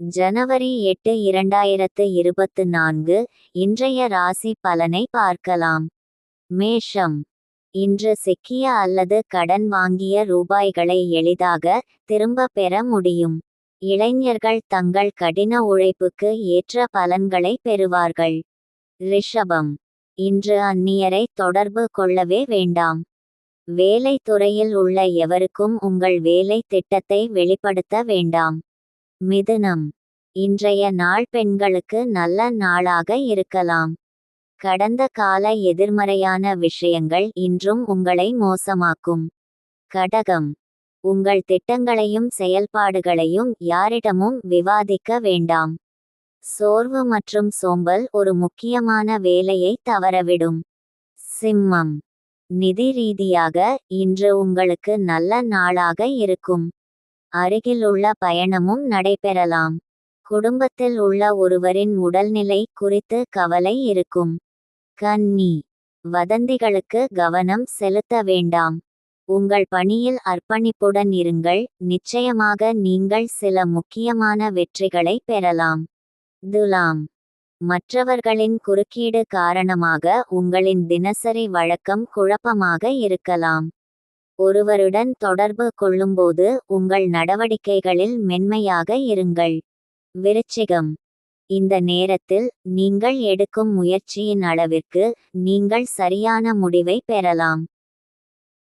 ஜனவரி எட்டு இரண்டாயிரத்து இருபத்து நான்கு இன்றைய ராசி பலனை பார்க்கலாம். மேஷம். இன்று சிக்கிய அல்லது கடன் வாங்கிய ரூபாய்களை எளிதாக திரும்ப பெற முடியும். இளைஞர்கள் தங்கள் கடின உழைப்புக்கு ஏற்ற பலன்களை பெறுவார்கள். ரிஷபம். இன்று அந்நியரை தொடர்பு கொள்ளவே வேண்டாம். வேலை துறையில் உள்ள எவருக்கும் உங்கள் வேலை திட்டத்தை வெளிப்படுத்த வேண்டாம். மிதுனம். இன்றைய நாள் பெண்களுக்கு நல்ல நாளாக இருக்கலாம். கடந்த கால எதிர்மறையான விஷயங்கள் இன்றும் உங்களை மோசமாக்கும். கடகம். உங்கள் திட்டங்களையும் செயல்பாடுகளையும் யாரிடமும் விவாதிக்க வேண்டாம். சோர்வு மற்றும் சோம்பல் ஒரு முக்கியமான வேலையை தவறவிடும். சிம்மம். நிதி ரீதியாக இன்று உங்களுக்கு நல்ல நாளாக இருக்கும். அருகில் உள்ள பயணமும் நடைபெறலாம். குடும்பத்தில் உள்ள ஒருவரின் உடல்நிலை குறித்து கவலை இருக்கும். கன்னி. வதந்திகளுக்கு கவனம் செலுத்த வேண்டாம். உங்கள் பணியில் அர்ப்பணிப்புடன் இருங்கள். நிச்சயமாக நீங்கள் சில முக்கியமான வெற்றிகளை பெறலாம். துலாம். மற்றவர்களின் குறுக்கீடு காரணமாக உங்களின் தினசரி வழக்கம் குழப்பமாக இருக்கலாம். ஒருவருடன் தொடர்பு கொள்ளும்போது உங்கள் நடவடிக்கைகளில் மென்மையாக இருங்கள். விருச்சிகம். இந்த நேரத்தில் நீங்கள் எடுக்கும் முயற்சியின் அளவிற்கு நீங்கள் சரியான முடிவை பெறலாம்.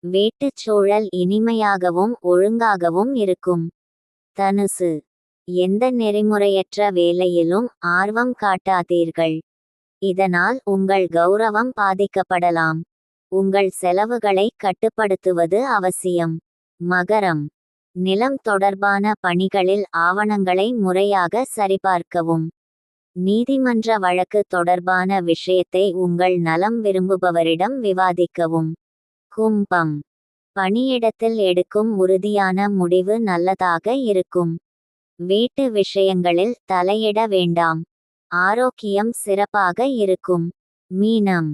வீட்டுச் சூழல் இனிமையாகவும் ஒழுங்காகவும் இருக்கும். தனுசு. எந்த நெறிமுறையற்ற வேலையிலும் ஆர்வம் காட்டாதீர்கள். இதனால் உங்கள் கௌரவம் பாதிக்கப்படலாம். உங்கள் செலவுகளை கட்டுப்படுத்துவது அவசியம். மகரம். நிலம் தொடர்பான பணிகளில் ஆவணங்களை முறையாக சரிபார்க்கவும். நீதிமன்ற வழக்கு தொடர்பான விஷயத்தை உங்கள் நலம் விரும்புபவரிடம் விவாதிக்கவும். கும்பம். பணியிடத்தில் எடுக்கும் உறுதியான முடிவு நல்லதாக இருக்கும். வீட்டு விஷயங்களில் தலையிட வேண்டாம். ஆரோக்கியம் சிறப்பாக இருக்கும். மீனம்.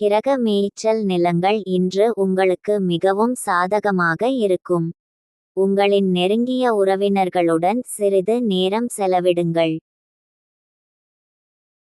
கிரக மேய்ச்சல் நிலங்கள் இன்று உங்களுக்கு மிகவும் சாதகமாக இருக்கும். உங்களின் நெருங்கிய உறவினர்களுடன் சிறிது நேரம் செலவிடுங்கள்.